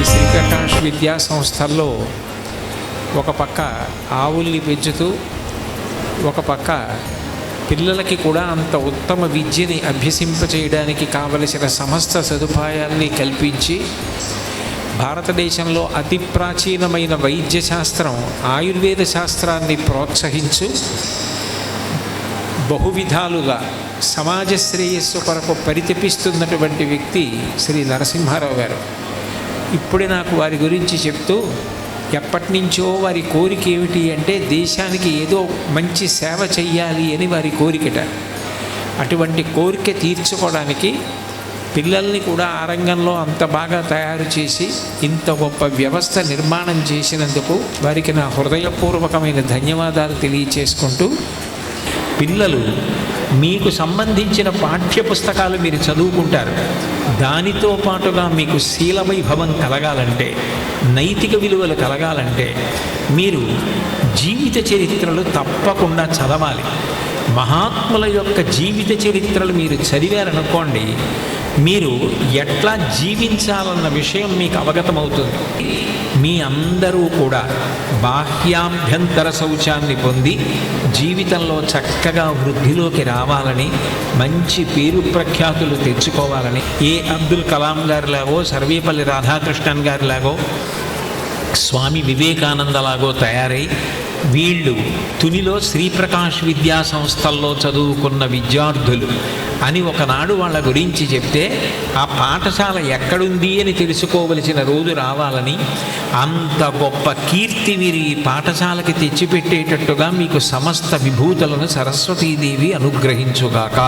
ఈ శ్రీప్రకాష్ విద్యా సంస్థల్లో ఒక పక్క ఆవుల్ని పెంచుతూ ఒక పక్క పిల్లలకి కూడా అంత ఉత్తమ విద్యని అభ్యసింపచేయడానికి కావలసిన సమస్త సదుపాయాల్ని కల్పించి భారతదేశంలో అతి ప్రాచీనమైన వైద్య శాస్త్రం ఆయుర్వేద శాస్త్రాన్ని ప్రోత్సహించు బహువిధాలుగా సమాజ శ్రేయస్సు కొరకు పరితపిస్తున్నటువంటి వ్యక్తి శ్రీ నరసింహారావు గారు. ఇప్పుడే నాకు వారి గురించి చెప్తూ ఎప్పటి నుంచో వారి కోరిక ఏమిటి అంటే దేశానికి ఏదో మంచి సేవ చెయ్యాలి అని వారి కోరికట. అటువంటి కోరిక తీర్చుకోవడానికి పిల్లల్ని కూడా ఆ రంగంలో అంత బాగా తయారు చేసి ఇంత గొప్ప వ్యవస్థ నిర్మాణం చేసినందుకు వారికి నా హృదయపూర్వకమైన ధన్యవాదాలు తెలియచేసుకుంటూ పిల్లలు మీకు సంబంధించిన పాఠ్య పుస్తకాలు మీరు చదువుకుంటారు. దానితో పాటుగా మీకు శీలవైభవం కలగాలంటే నైతిక విలువలు కలగాలంటే మీరు జీవిత చరిత్రలు తప్పకుండా చదవాలి. మహాత్ముల యొక్క జీవిత చరిత్రలు మీరు చదివారనుకోండి మీరు ఎట్లా జీవించాలన్న విషయం మీకు అవగతమవుతుంది. మీ అందరూ కూడా బాహ్యాభ్యంతర శౌచాన్ని పొంది జీవితంలో చక్కగా వృద్ధిలోకి రావాలని మంచి పేరు ప్రఖ్యాతులు తెచ్చుకోవాలని ఏ అబ్దుల్ కలాం గారిలాగో సర్వేపల్లి రాధాకృష్ణన్ గారిలాగో స్వామి వివేకానందలాగో తయారై వీళ్ళు తునిలో శ్రీప్రకాష్ విద్యా సంస్థల్లో చదువుకున్న విద్యార్థులు అని ఒకనాడు వాళ్ళ గురించి చెప్తే ఆ పాఠశాల ఎక్కడుంది అని తెలుసుకోవలసిన రోజు రావాలని అంత గొప్ప కీర్తి వీరి ఈ పాఠశాలకి తెచ్చిపెట్టేటట్టుగా మీకు సమస్త విభూతులను సరస్వతీదేవి అనుగ్రహించుగాక.